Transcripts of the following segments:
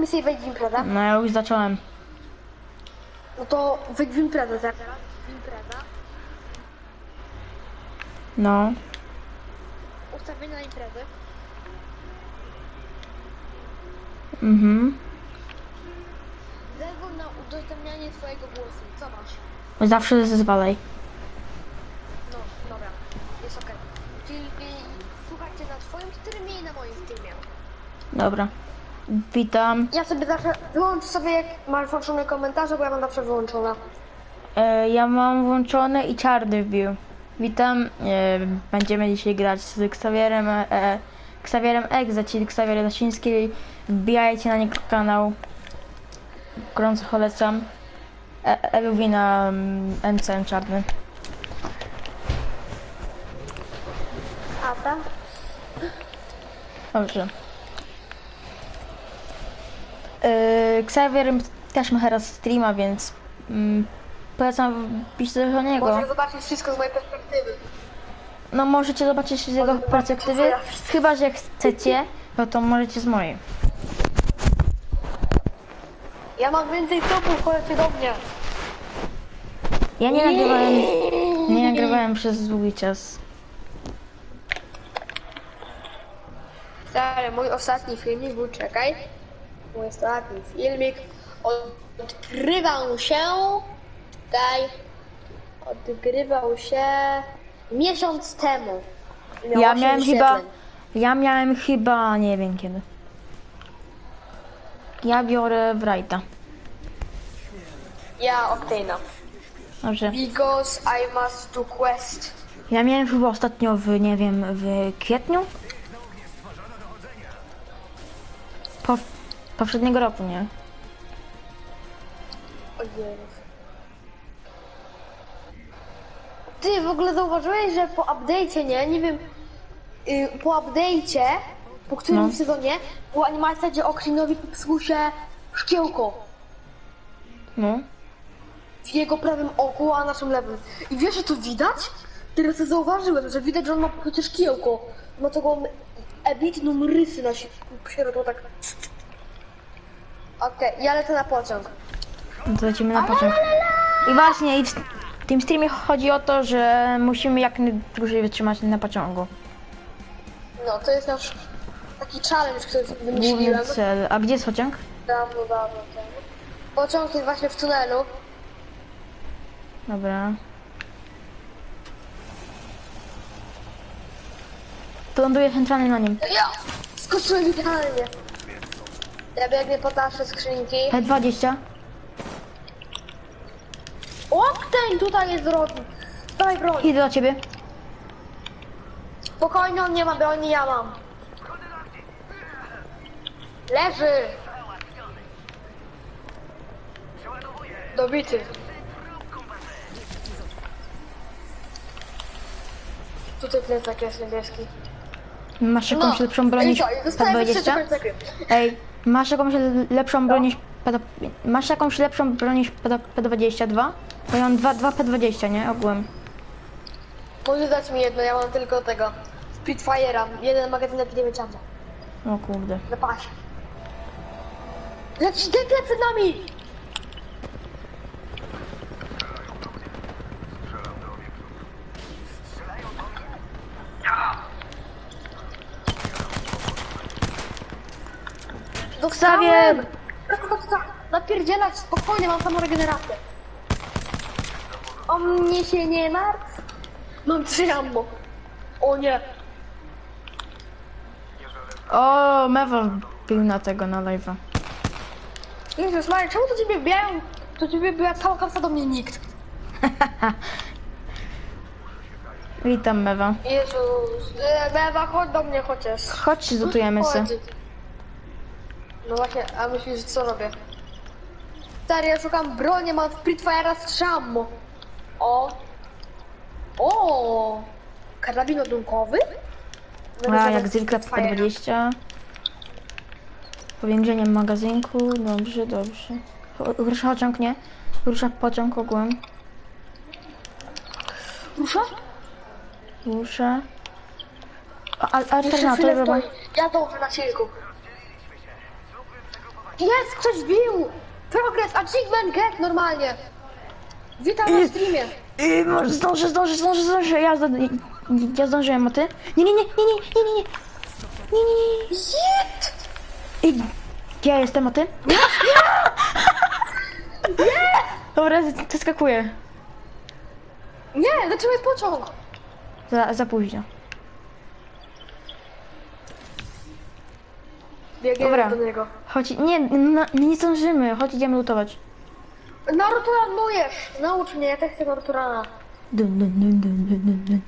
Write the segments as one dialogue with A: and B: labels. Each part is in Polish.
A: misję i wejdź w imprezę?
B: No ja już zacząłem.
A: No to wejdź w imprezę zaraz. Impreza.
B: No.
A: Ustawienie na imprezy.
B: Mhm.
A: Zezwól na udostępnianie swojego głosu. Co masz?
B: Zawsze zwalej.
A: No, dobra. Jest okej. Czyli y, słuchajcie na twoim streamie i na moim streamie.
B: Dobra. Witam.
A: Ja sobie zawsze wyłącz sobie jak masz włączone komentarze, bo ja mam zawsze wyłączone.
B: E, ja mam włączony i czarny wbił. Witam. E, będziemy dzisiaj grać z Xavierem, e, Xavierem Exe, czyli Xavier Lasiński. Wbijajcie na niego kanał. Gorąco polecam. E, Eluwina MCM czarny.
A: A tam?
B: Dobrze. E, Xavier też ma teraz streama, więc mm, polecam wbić też do niego.
A: Możesz zobaczyć wszystko z mojej perspektywy.
B: No możecie zobaczyć z jego perspektywy, chyba że chcecie, no to możecie z mojej.
A: Ja mam więcej topów, chodźcie do mnie.
B: Ja nie nagrywałem, nie nagrywałem przez długi czas.
A: Stary, mój ostatni filmik był, czekaj. Mój ostatni filmik odgrywał się, czekaj, odgrywał się miesiąc temu. Miał
B: Ja miałem chyba, ja miałem chyba, nie wiem kiedy. Ja biorę Wrighta.
A: Ja Octana.
B: Dobrze.
A: Because I must do quest.
B: Ja miałem chyba ostatnio w, nie wiem, w kwietniu? Po, poprzedniego roku, nie?
A: Ojej. Ty w ogóle zauważyłeś, że po update'cie, nie? Nie wiem, y, po update'cie, po którym
B: No.
A: sezonie, była animacja, gdzie Okrinowi popsuło się szkiełko
B: No.
A: w jego prawym oku, a naszym lewym. I wiesz, że to widać? Teraz to zauważyłem, że widać, że on ma pokryte szkiełko. Ma taką ewidentną rysy na środku, tak... Okej, ja lecę na pociąg.
B: No to lecimy na pociąg. I właśnie, i w tym streamie chodzi o to, że musimy jak najdłużej wytrzymać na pociągu.
A: No, to jest nasz taki challenge, który
B: Główny
A: wymyśliłem.
B: cel. A gdzie jest pociąg?
A: Dawno, dawno temu. Pociąg jest właśnie w tunelu.
B: Dobra. To ląduje centralnie na nim.
A: Ja! Skoczyłem idealnie. Ja biegnę po nasze skrzynki.
B: P20.
A: Oktań tutaj jest drogi. Daj broń.
B: Idę do ciebie.
A: Spokojnie, on nie ma broni, ja mam. Leży. Dobity. Tutaj plecak jest niebieski.
B: Masz jakąś lepszą broń
A: No.
B: niż
A: co? I dostałem jeszcze
B: P20?
A: plecak.
B: Ej, masz jakąś le- lepszą broń niż P... Masz jakąś lepszą broń niż P- P22? Bo ja mam dwa, dwa P20, nie? Ogółem.
A: Może dać mi jedno, ja mam tylko tego. Spitfire'a, jeden dziewięć ammo.
B: O kurde.
A: Na pasie. Leci dekle przed nami! Dostałem! Napierdzielać, spokojnie, mam samą regenerację. O mnie się nie martw. Mam trzy ammo. O nie.
B: O, Mewa był na tego, na live'a.
A: Jezus Maria, czemu do ciebie biają? Do ciebie była cała klasa, do mnie nikt.
B: Witam, Mewa.
A: Jezus, e, Mewa, chodź do mnie chociaż.
B: Chodź, zlutujemy se.
A: No właśnie, a myślisz, co robię? Stary, ja szukam broni, mam Spitfire'a z szammo. O. O. Karabin odunkowy?
B: A, jak zwykle
A: Spitfire'a.
B: P20. Powiększenie magazynku, dobrze, dobrze. Rusza pociąg, nie? Rusza pociąg ogółem.
A: Rusza?
B: Rusza. A, a,
A: Jeszcze
B: alternator,
A: chwilę
B: chyba.
A: stoi. Ja dążę na silniku. Jest, ktoś bił! Progress, achievement, get normalnie! Witam na streamie.
B: Yy, może zdążę, zdążę, zdążę, zdążę. Ja, zda- ja zdążyłem, a ty? Nie, nie, nie, nie, nie, nie, nie, nie. Nie, nie, nie, nie.
A: Shit!
B: Ej, Ja jestem, a ty? Dobra, z- zeskakuję.
A: Nie, zacząłeś pociąg!
B: Za, za późno.
A: Biegniemy
B: Dobra.
A: do niego.
B: Chodź, nie, no, nie zdążymy. Chodź, idziemy lutować.
A: Naruto ranujesz! Naucz mnie, ja też chcę Naruturana.
B: Dun, dun, dun, dun, dun, dun, dun.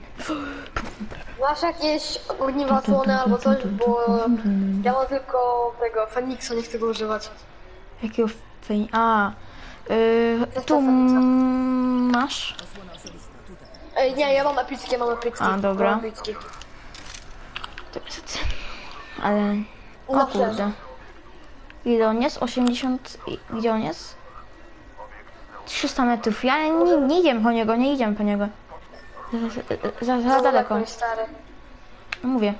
A: Masz jakieś ogniwa słone albo coś, bo ja mam tylko tego Feniksa, nie chcę go używać.
B: Jakiego fejn... A, yy, tu masz?
A: Ej, nie, ja mam epickie, mam epickie.
B: A, dobra. Ale... O
A: No
B: kurde. Ile on jest? 80... i- Gdzie on jest? 300 metrów. Ja nie, nie idziemy po niego, nie idziemy po niego. Za, za, za, za daleko.
A: Stary.
B: No mówię.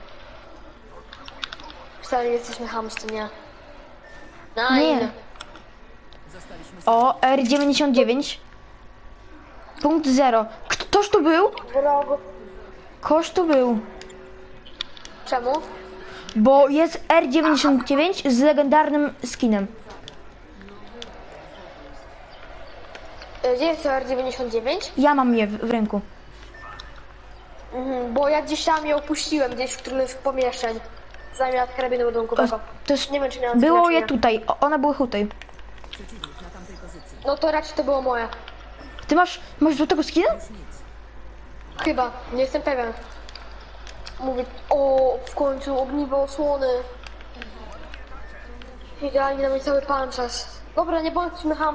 A: Stary, jesteśmy hamsty, nie?
B: Nie.
A: Nine.
B: O, R99. Punkt 0. Ktoś tu był?
A: Wrogu.
B: Ktoś tu był.
A: Czemu?
B: Bo jest R99 z legendarnym skinem.
A: E, Gdzie jest to R99?
B: Ja mam je w, w ręku.
A: Mhm, bo ja gdzieś tam je opuściłem, gdzieś w którymś z pomieszczeń. Zamiast karabinu ładunkowego.
B: to jest,
A: Nie wiem, czy miałem
B: było je tutaj. O, one były tutaj.
A: No to raczej to było moje.
B: Ty masz, masz do tego skina?
A: Chyba, nie jestem pewien. Mówię, o, w końcu ogniwo osłony. Idealnie na mój cały panczas. Dobra, nie bądźmy ham.